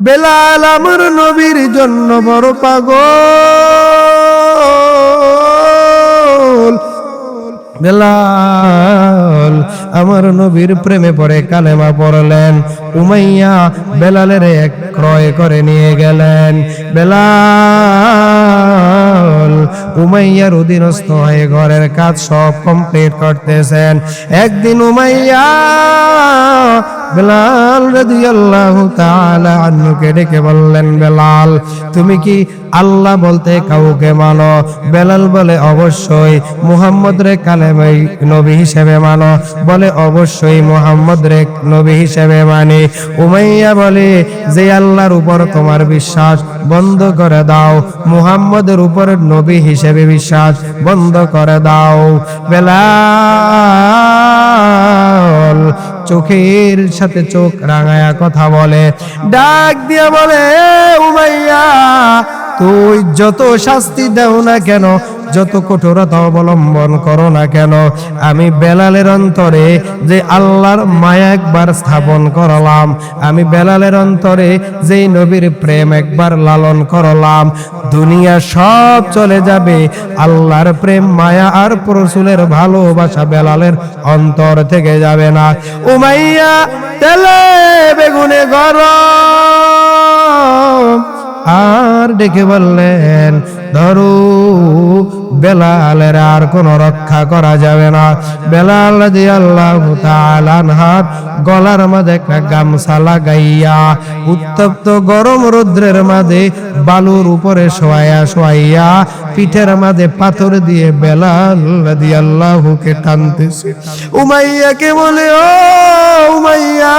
বেলাল আমার নবীর জন্য বড় পাগল। বেলাল আমার নবীর প্রেমে পড়ে কালেমা পড়লেন। উমাইয়া বেলালের এক ক্রয় করে নিয়ে গেলেন। বেলাল উমাইয়ার অধীনস্থ হয়ে ঘরের কাজ সব কমপ্লিট করতেছেন। একদিন উমাইয়া বেলাল রাদিয়াল্লাহু তাআলা আন্নুকে ডেকে বললেন, বেলাল, তুমি কি আল্লাহ বলতে কাউকে মানো? বেলাল বলে, অবশ্যই। মুহাম্মদ রে কালেমাই নবী হিসেবে মানো। বলে, অবশ্যই মুহাম্মদ রে নবী হিসেবে মানি। উমাইয়া বলে, যে আল্লাহর উপর তোমার বিশ্বাস বন্ধ করে দাও। মুহাম্মদের উপর নবী হিসেবে বিশ্বাস বন্ধ করে দাও। বেলা চোখের সাথে চোখ রাঙায়া কথা বলে, ডাক দিয়ে বলে "এ উমাইয়া তুই যত শাস্তি দেও না কেন, যত কঠোরতা অবলম্বন করো না কেন, আমি বেলালের অন্তরে যে আল্লাহর মায়া একবার স্থাপন করলাম, আমি বেলালের অন্তরে যেই নবীর প্রেম একবার লালন করলাম, দুনিয়া সব চলে যাবে, আল্লাহর প্রেম, মায়া আর রসুলের ভালোবাসা বেলালের অন্তর থেকে যাবে না। উমাইয়া তেলে বেগুনে গরম আর ডেকে বললেন, ধরু, বেলালের আর কোন রক্ষা করা যাবে না। বেলাল রাদিয়াল্লাহু তাআলা আনহার গলার মাঝে একটা গামছা লাগাইয়া উত্তপ্ত গরম রৌদ্রের মাঝে বালুর উপরে শোয়াইয়া শোয়াইয়া পিঠের মাঝে পাথর দিয়ে বেলাল রাদিয়াল্লাহুকে টানতেছে। উমাইয়াকে বলে, ও উমাইয়া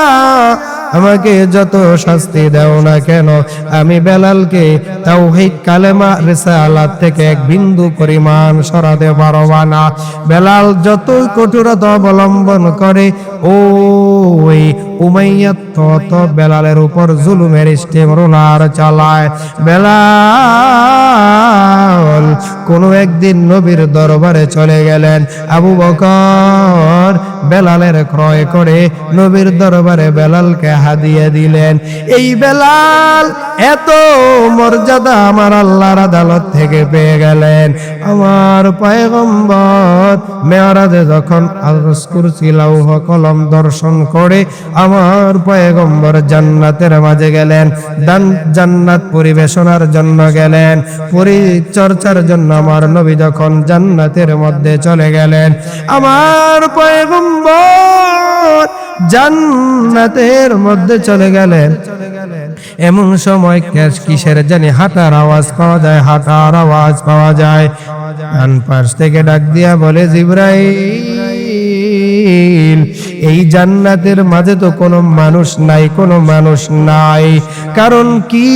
আমাকে যত শাস্তি দাও না কেন, আমি বেলালকে তাওহিদ কালেমা রিসালাত থেকে এক বিন্দু পরিমাণ সরাতে পারবা না। বেলাল যতই কঠোরতা অবলম্বন করে ওই উমাইয়া তত বেলালের উপর জুলুমের স্টেম রোলার চালায়। বেলাল, কোনো একদিন নবীর দরবারে চলে গেলেন। আবু বকর বেলালের ক্রয় করে নবীর দরবারে বেলালকে হাদিয়ে দিলেন। এই বেলাল এত মর্যাদা আমার আল্লাহর আদালত থেকে পেয়ে গেলেন। আমার পয়গম্বর মেয়ারাজে যখন আরজ কুরসি কলম দর্শন করে আমার পয়গম্বর জান্নাতের মাঝে গেলেন, দান জান্নাত পরিবেশনার জন্য গেলেন, পরিচর্চার জন্য আমার নবী যখন জান্নাতের মধ্যে চলে গেলেন, আমার পয়গম্বর জান্নাতের মধ্যে চলে গেলেন। এমন সময় কিসের জানি হাঁটার আওয়াজ পাওয়া যায়, হাঁটার আওয়াজ পাওয়া যায়। ডান পাশ থেকে ডাক দিয়া বলে, জিব্রাইল! এই জান্নাতের মাঝে তো কোনো মানুষ নাই কোনো মানুষ নাই। কারণ কি?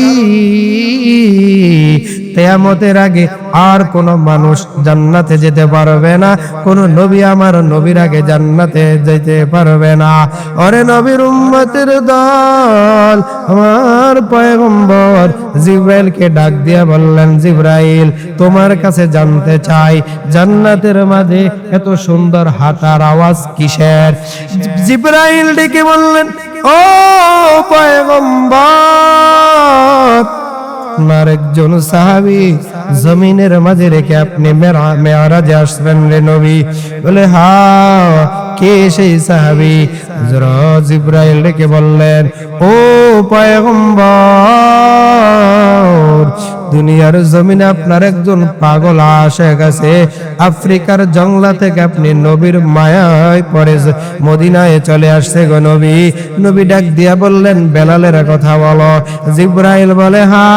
তেয়ামতের আগে আর কোন মানুষ জান্নাতে যেতে পারবে না, কোন নবী আমার নবীর আগে জান্নাতে যেতে পারবে না। অরে নবীর উম্মতের দল, আমার পয়গম্বর জিব্রাইলকে ডাক দিয়া বললেন, জিব্রাইল, তোমার কাছে জানতে চাই, জান্নাতের মাঝে এত সুন্দর হাঁটার আওয়াজ কিসের? জিব্রাইল ডেকে বললেন, ও পয়গম্বর আপনার একজন সাহাবি জমিনের মাঝে রেখে আপনি মেয়ারাজে আসবেন রে নবী। বলে হা কে সেই সাহাবি? হযরত ইব্রাহিম রেখে বললেন, ও পয়গম্বর দুনিয়ার জমিনে আপনার একজন পাগল আসে গেছে আফ্রিকার জংলা থেকে আপনি নবীর মায়ায় পরে মদিনায় চলে আসছে গো নবী। নবী ডাক দিয়া বললেন, বেলালের কথা বলো। জিব্রাইল বলে, হা,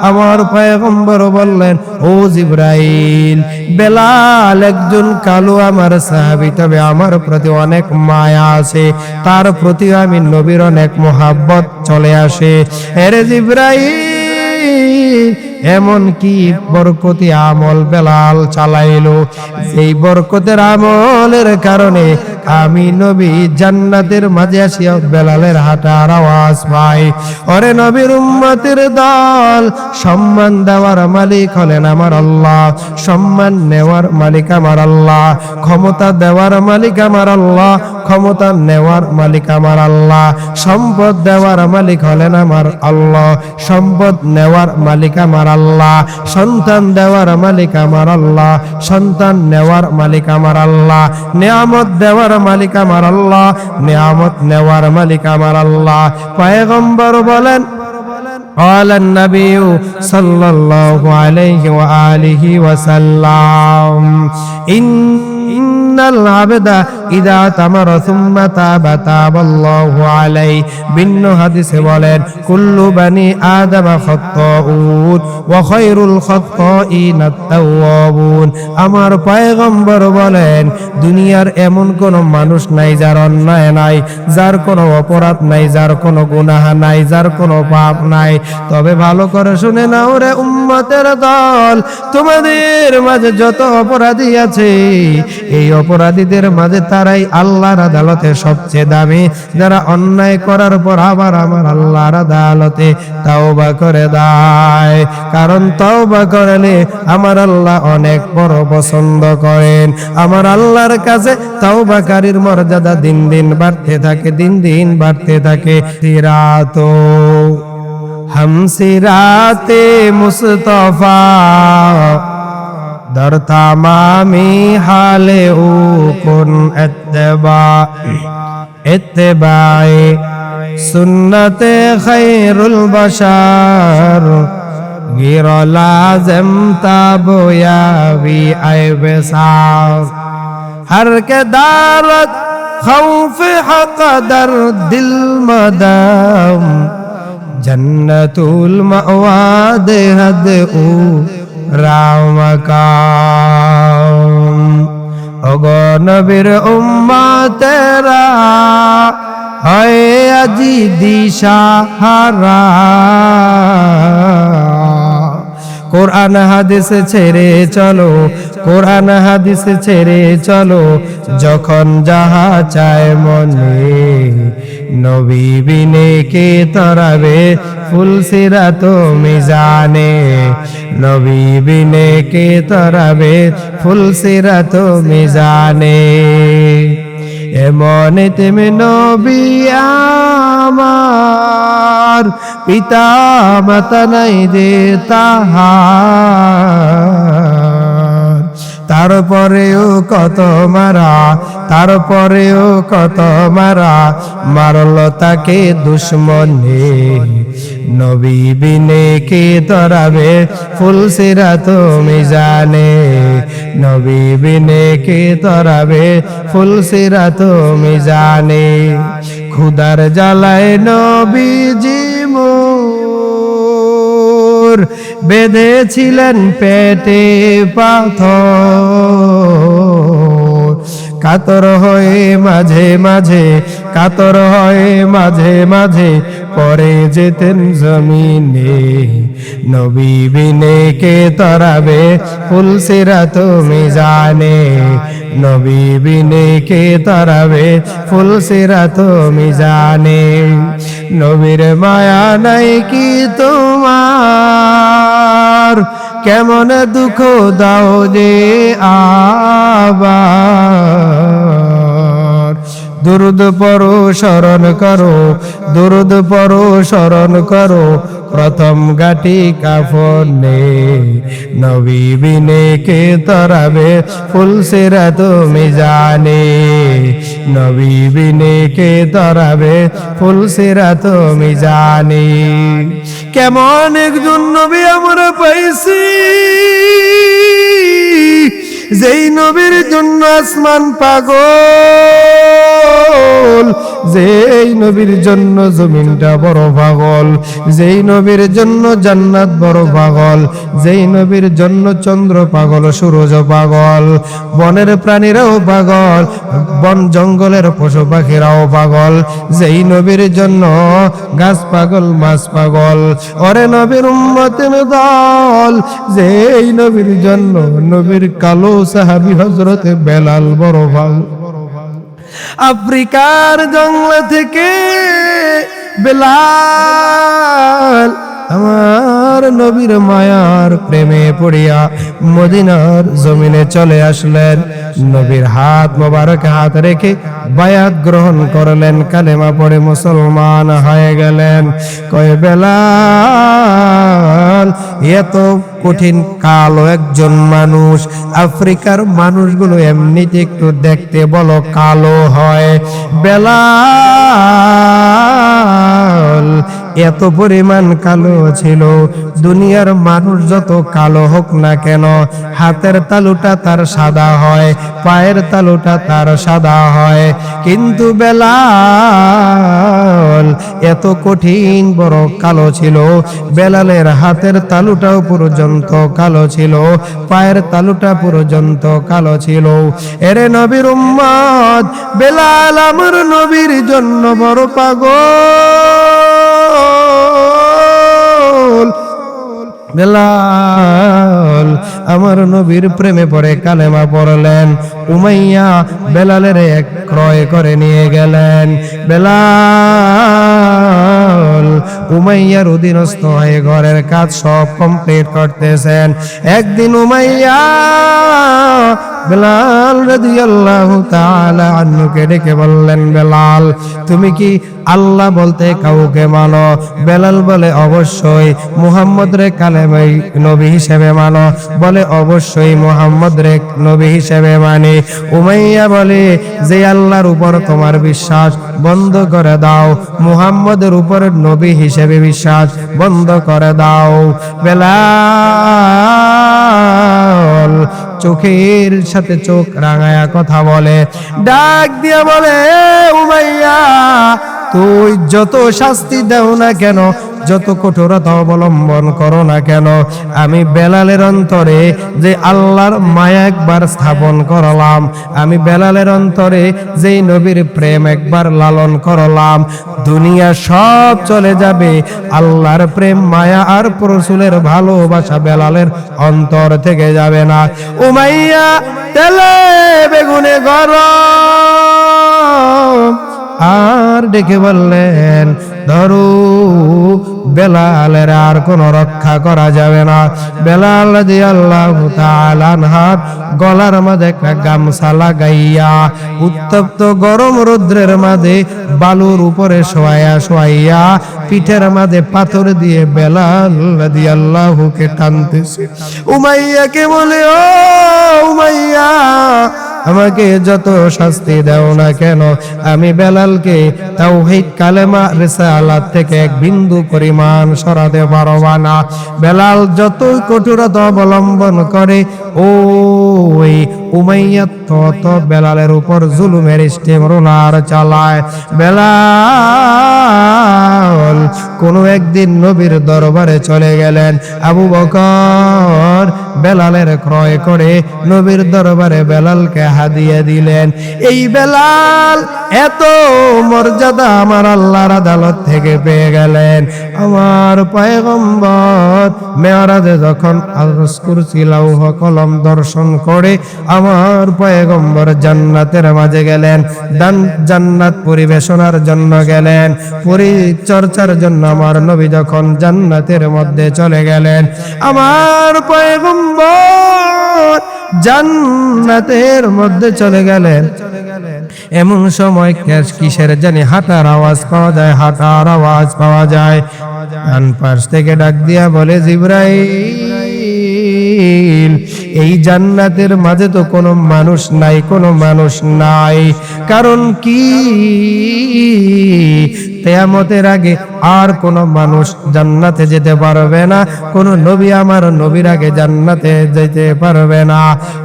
আমার পয়গম্বর বললেন, ও জিব্রাইল, বেলাল একজন কালো আমার সাহাবি, তবে আমার প্রতি অনেক মায়া আছে। তার প্রতি আমি নবীর অনেক মোহাব্বত চলে আসে। এরে জিব্রাইল এমন কি বরকতি আমল বেলাল চালাইলো? এই বরকতের আমলের কারণে আমি নবী জান্নাতের মাঝে আসিয়া বেলালের হাঁটার আওয়াজ পাই। ওরে নবীর উম্মতের দল, সম্মান দেওয়ার মালিক হলেন আমার আল্লাহ, সম্মান নেওয়ার মালিক আমার আল্লাহ, ক্ষমতা দেওয়ার মালিক আমার আল্লাহ, ক্ষমতা নেওয়ার মালিক আমার আল্লাহ, সম্পদ দেওয়ার মালিক হলেন আমার আল্লাহ, সম্পদ নেওয়ার মালিক আমার আল্লাহ, সন্তান দেওয়ার মালিক আমার আল্লাহ, সন্তান নেওয়ার মালিক আমার আল্লাহ, নিয়ামত দেওয়ার মালিক আমার আল্লাহ নিয়ামত নেওয়ার মালিক আমার আল্লাহ পয়গম্বর বলেন قال النبي صلى الله عليه وآله وسلم إن আমার পায়গম্বর বলেন, দুনিয়ার এমন কোন মানুষ নাই যার অন্যায় নাই, যার কোন অপরাধ নাই, যার কোন গুনাহ নাই, যার কোন পাপ নাই। তবে ভালো করে শুনে নাও রে উম্মতের দল, তোমাদের মাঝে যত অপরাধী আছে, এই অপরাধ অপরাধীদের মাঝে তারাই আল্লাহর আদালতে সবচেয়ে দামি যারা অন্যায় করার পর আবার আমার আল্লাহর আদালতে তাওবা করে দেয় কারণ তাওবা করলে আমার আল্লাহ অনেক বড় পছন্দ করেন আমার আল্লাহর কাছে তাওবাকারীর মর্যাদা দিন দিন বাড়তে থাকে দিন দিন বাড়তে থাকে সিরাতো हम सिराते मुस्तफा در تمامی حال او کن اتباع اتباع سنت خیر البشر غیر لازم تابو یا بی عیب سار ہر کے دارت خوف حق در دل مدام جنت المعواد حد او রামকাম ওগো নবীর উম্মাতেরা হয় আজি দিশা হারা কোরআন হাদিস ছেড়ে চলো, কোরআন হাদিস ছেড়ে চলো, যখন যাহা চায় মনে। নবী বিনে কে তরাবে, ফুল সিরা তুমি জানে নবী বিনে কে তরাবে, ফুল সিরা তুমি জানে এমন তেমে নবী আমার, পিতা মাতা নাই তাহার। তারপরেও কত মারা, তারপরেও কত মারা, মারল তাকে দুশ্মনে। নবী বিনে কে তরাবে? ফুল সিরা তুমি জানে নবী বিনে কে তরাবে? ফুল সিরা তুমি জানে খুদার জ্বালায় নবীজি মোর। বেঁধেছিলেন পেটে পাথর। কাতর হয়ে মাঝে মাঝে, কাতর হয়ে মাঝে মাঝে, পরে যেতেন জমিনে। নবী বিনে কে তরাবে ফুলসিরা তুমি জানে। নবী বিনে কে তরাবে ফুলসিরা তুমি জানে। নবীর মায়া নাই কি তোমার? কেমন দুঃখ দাও যে আবার। দুরুদ পরো স্মরণ করো। দুরুদ পরো স্মরণ করো। প্রথম গাটি কাফনে নবী বিনে কে তরাবে? ফুল সেরা তুমি জানে নবী বিনে কে তরাবে? ফুল সেরা তুমি জানে কেমন একজন নবী আমরা পাইছি? যেই নবীর জন্য আসমান পাগল, যেই নবীর জন্য জমিনটা বড় পাগল, যেই নবীর জন্য জান্নাত বড় পাগল, যেই নবীর জন্য চন্দ্র পাগল, সূরজ পাগল, বনের প্রাণীরাও পাগল, বন জঙ্গলের পশু পাখিরাও পাগল, যেই নবীর জন্য গাছ পাগল, মাছ পাগল, ওরে নবীর উম্মতের দল, যেই নবীর জন্য নবীর কালো সাহাবি হজরতে বেলাল বড় পাগল আফ্রিকার জঙ্গল থেকে বেলাল আমার নবীর মায়ার প্রেমে পড়িয়া মদিনার জমিনে চলে আসলেন। নবীর হাত মোবারক হাত রেখে বায়াত গ্রহণ করলেন। কালেমা পড়ে মুসলমান হয়ে গেলেন। কয় বেলা এত কঠিন কালো একজন মানুষ, আফ্রিকার মানুষগুলো এমনিতে একটু দেখতে বলো কালো হয়। বেলাল এত পরিমাণ কালো ছিল। দুনিয়ার মানুষ যত কালো হোক না কেন, হাতের তালুটা তার সাদা হয়, পায়ের তালুটা তার সাদা হয়। কিন্তু বেলাল এত কঠিন বড় কালো ছিল। বেলালের হাতের তালুটাও পর্যন্ত কালো ছিল, পায়ের তালুটা পর্যন্ত কালো ছিল। এরে নবীর উম্মত, বেলাল আমার নবীর জন্য বড় পাগল। বেলাল, আমার নবীর প্রেমে পড়ে কালেমা পড়লেন। উমাইয়া বেলালের এক ক্রয় করে নিয়ে গেলেন। বেলাল, উমাইয়ার অধীনস্থ হয়ে ঘরের কাজ সব কমপ্লিট করতেছেন। একদিন উমাইয়া বেলাল রাদিয়াল্লাহু তাআলা আন্নুকে ডেকে বললেন, বেলাল, তুমি কি আল্লাহ বলতে কাউকে মানো, বেলাল বলে অবশ্যই মুহাম্মদ রে কালেমাই নবী হিসেবে মানো, বলে অবশ্যই মুহাম্মদ রে নবী হিসেবে মানে। উমাইয়া বলে, যে আল্লাহর উপর তোমার বিশ্বাস, বন্ধ করে দাও। মুহাম্মদের উপর নবী হিসেবে বিশ্বাস, বন্ধ করে দাও। বেলাল চোখের সাথে চোখ রাঙায়া কথা বলে, ডাক দিয়া বলে, উমাইয়া তুই যত শাস্তি দেও না কেন, যত কঠোরতা অবলম্বন করো না কেন, আমি বেলালের অন্তরে যে আল্লাহর মায়া একবার স্থাপন করলাম, আমি বেলালের অন্তরে যেই নবীর প্রেম একবার লালন করলাম, দুনিয়া সব চলে যাবে, আল্লাহর প্রেম, মায়া আর রসুলের ভালোবাসা বেলালের অন্তর থেকে যাবে না। উমাইয়া তেলে বেগুনে গরম আর ডেকে বললেন ধরু বেলালের আর কোনো রক্ষা করা যাবে না। বেলাল দিয়ে আল্লাহ গলার মাঝে একটা গামছা লাগাইয়া উত্তপ্ত গরম রৌদ্রের মাঝে বালুর উপরে শোয়াইয়া শোয়াইয়া পিঠের মাঝে পাথর দিয়ে বেলাল দিয়ে আল্লাহকে টানতেছে। উমাইয়াকে বলে, ও উমাইয়া, আমাকে যত শাস্তি দাও না কেন? আমি বেলালকে তাওহীদ কালেমা রিসালাত থেকে এক বিন্দু পরিমাণ সরাতে পারবা না। বেলাল যতই কঠোরতা অবলম্বন করে ওই উমাইয়া তত বেলালের উপর জুলুমের স্টেম রোলার চালায়। বেলাল, কোনো একদিন নবীর দরবারে চলে গেলেন। আবু বকর বেলালের ক্রয় করে নবীর দরবারে বেলালকে হাদিয়ে দিলেন। এই বেলাল এত মর্যাদা আমার আল্লাহর আদালত থেকে পেয়ে গেলেন। আমার পয়গম্বর মেয়ারাজে যখন করছিলাম কলম দর্শন করে আমার পয়গম্বর জান্নাতের মাঝে গেলেন, দান জান্নাত পরিবেশনার জন্য গেলেন, পরিচর্চার জন্য আমার নবী যখন জান্নাতের মধ্যে চলে গেলেন, আমার পয়গম্বর জান্নাতের মধ্যে চলে গেলেন। এমন সময় ক্যাশ কিসের জানি হাঁটার আওয়াজ পাওয়া যায়, হাঁটার আওয়াজ পাওয়া যায়। ডান পাশ থেকে ডাক দিয়া বলে, জিব্রাইল! এই জান্নাতের মাঝে তো কোনো মানুষ নাই কোনো মানুষ নাই। কারণ কি? তেয়ামতের আগে আর কোন মানুষ জান্নাতে যেতে পারবে না। কোন নবী আমার নবীর আগে জান্নাতে যেতে পারবে না।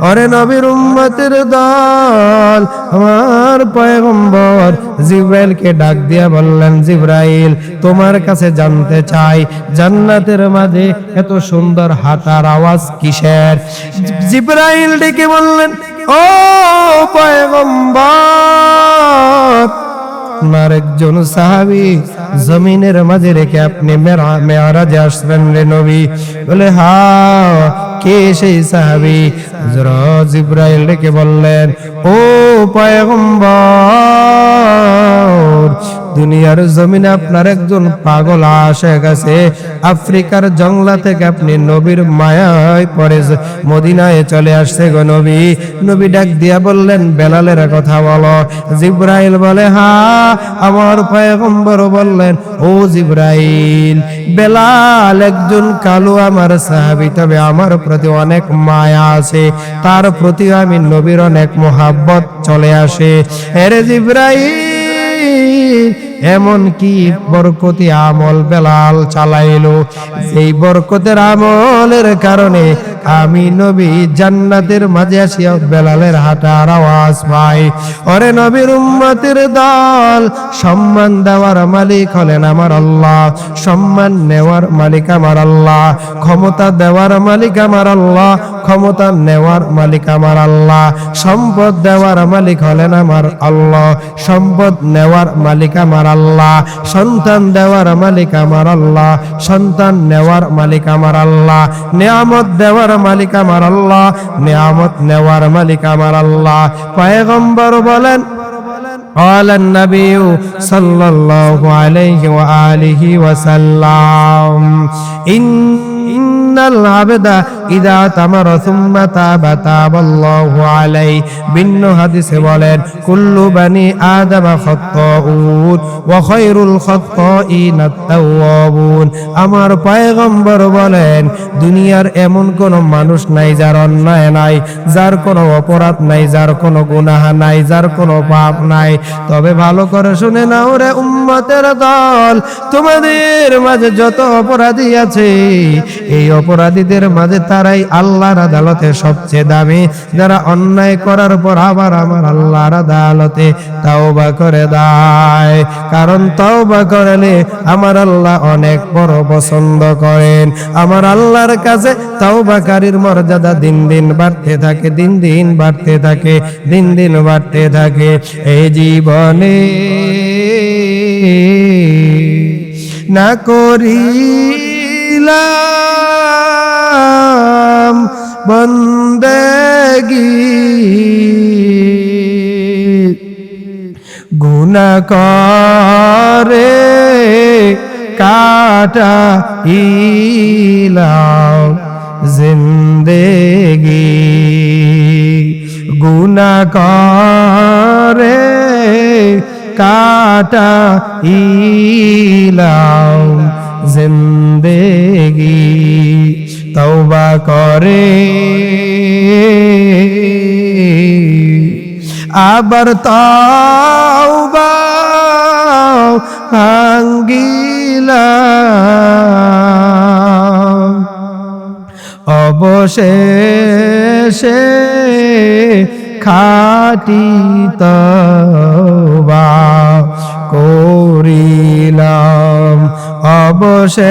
অরে নবীর উম্মতের দল, আমার পয়গম্বর জিব্রাইলকে ডাক দিয়া বললেন, জিব্রাইল, তোমার কাছে জানতে চাই, জান্নাতের মাঝে এত সুন্দর হাঁটার আওয়াজ কিসের? জিব্রাইল ডেকে বললেন, ও পয়গম্বর আপনার একজন সাহাবি জমিনের মাঝে রেখে আপনি মেয়ারাজে আসবেন রে নবী। বলে হা কে সেই সাহাবি? হযরত ইব্রাহিম রেখে বললেন, ও পয়গম্বর দুনিয়ার জমিনে আপনার একজন পাগল আসে গেছে। আফ্রিকার জংলা থেকে আপনি নবীর মায়ায় পরে মদিনায় চলে আসছে গো নবী। নবী ডাক দিয়া বললেন, বেলালের কথা বলো। জিব্রাইল বলে, হা, আমার পয়গম্বর বললেন, ও জিব্রাইল, বেলাল একজন কালো আমার সাহাবি, তবে আমার প্রতি অনেক মায়া আছে। তার প্রতি আমি নবীর অনেক মোহাব্বত চলে আসে। এরে জিব্রাইল এমন কি বরকতি আমল বেলাল চালাইলো? এই বরকতের আমলের কারণে আমি নবী জান্নাতের মাঝে আসিয়া বেলালের হাঁটার আওয়াজ পাই। ওরে নবীর উম্মতের দল, সম্মান দেওয়ার মালিক হলেন আমার আল্লাহ, সম্মান নেওয়ার মালিক আমার আল্লাহ, ক্ষমতা দেওয়ার মালিক আমার আল্লাহ, ক্ষমতা নেওয়ার মালিক আমার আল্লাহ, সম্পদ দেওয়ার মালিক হলেন আমার আল্লাহ, সম্পদ নেওয়ার মালিক আমার আল্লাহ, সন্তান দেওয়ার মালিক আমার আল্লাহ, সন্তান নেওয়ার মালিক আমার আল্লাহ, নিয়ামত দেওয়ার মালিক আমার আল্লাহ নিয়ামত নেওয়ার মালিক আমার আল্লাহ পয়গম্বর বলেন قال النبي صلى الله عليه وآله وسلم إن বলেন আমার পয়গম্বর বলেন, দুনিয়ার এমন কোন মানুষ নাই যার অন্যায় নাই, যার কোনো অপরাধ নাই, যার কোনো গুনাহ নাই, যার কোনো পাপ নাই। তবে ভালো করে শুনে নাও রে উম্মতের দল, তোমাদের মাঝে যত অপরাধী আছে, এই অপরাধীদের মাঝে তারাই আল্লাহর আদালতে সবচেয়ে দামি। যারা অন্যায় করার পর আবার আমার আল্লাহর আদালতে তাওবা করে দেয়। কারণ তাওবা করলে আমার আল্লাহ অনেক বড় পছন্দ করেন। আমার আল্লাহর কাছে তাওবাকারীর মর্যাদা দিন দিন বাড়তে থাকে, দিন দিন বাড়তে থাকে, দিন দিন বাড়তে থাকে। এই জীবনে না করিলাম বন্দেগি গুনা করে কাটা ইলাম জিন্দেগি গুনা করে কাটা ইলাম জিন্দেগি তওবা করে। আবার তাওবা অবশেষে খাটি তওবা। করিলাম। অবশেষে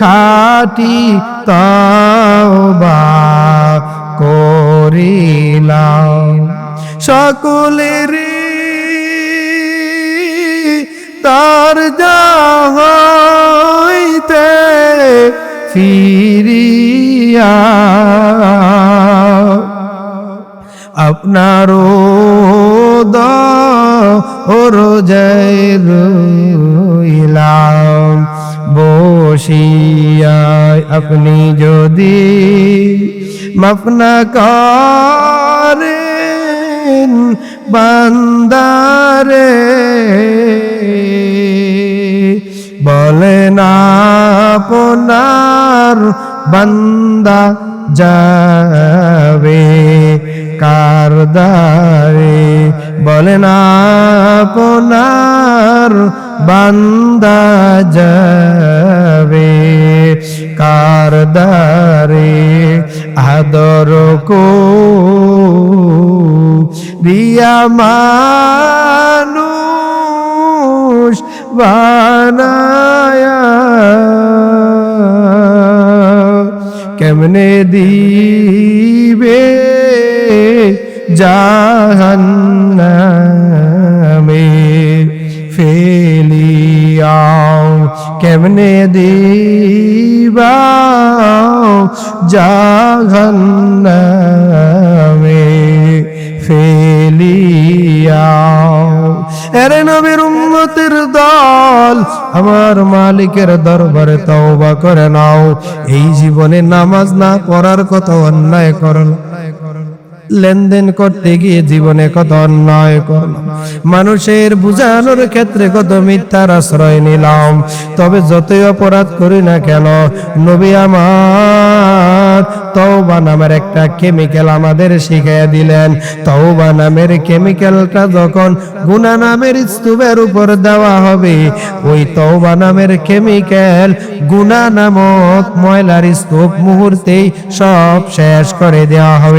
খাটি তওবা করিলাম। সকলের তার যাইতে ফিরিয়া আপনারও দরজায় রইলাম। বসিয়ায় আপনি যদি মাফনা করেন বান্দারে বলেন আপনার বান্দা যাবে কারদারে বলেন আপনার বান্দা যাবে কারদারে আদর কো রিয়া মানুষ বানায়া কেমনে দিবে জাহান্নামে ফেলিয়াও? কেমনে দিবা জাহান্নামে ফেলিয়াও? এরে নবীর উম্মতের দল, আমার মালিকের দরবারে তওবা করে নাও। এই জীবনে নামাজ না পড়ার কত অন্যায় করল। লেনদেন করতে গিয়ে জীবনে কত অন্যায় করলাম মানুষের বুঝানোর ক্ষেত্রে কত মিথ্যার আশ্রয় নিলাম। তবে যতই অপরাধ করি না কেন, নবী আমার তওবা নামের একটা কেমিক্যাল আমাদের শিখিয়ে দিলেন। তওবা নামের কেমিক্যালটা যখন গুনা নামের স্তূপের উপর দেওয়া হবে, ওই তওবা নামের কেমিক্যাল গুনা নামক ময়লার স্তূপ মুহূর্তেই সব শেষ করে দেওয়া হবে।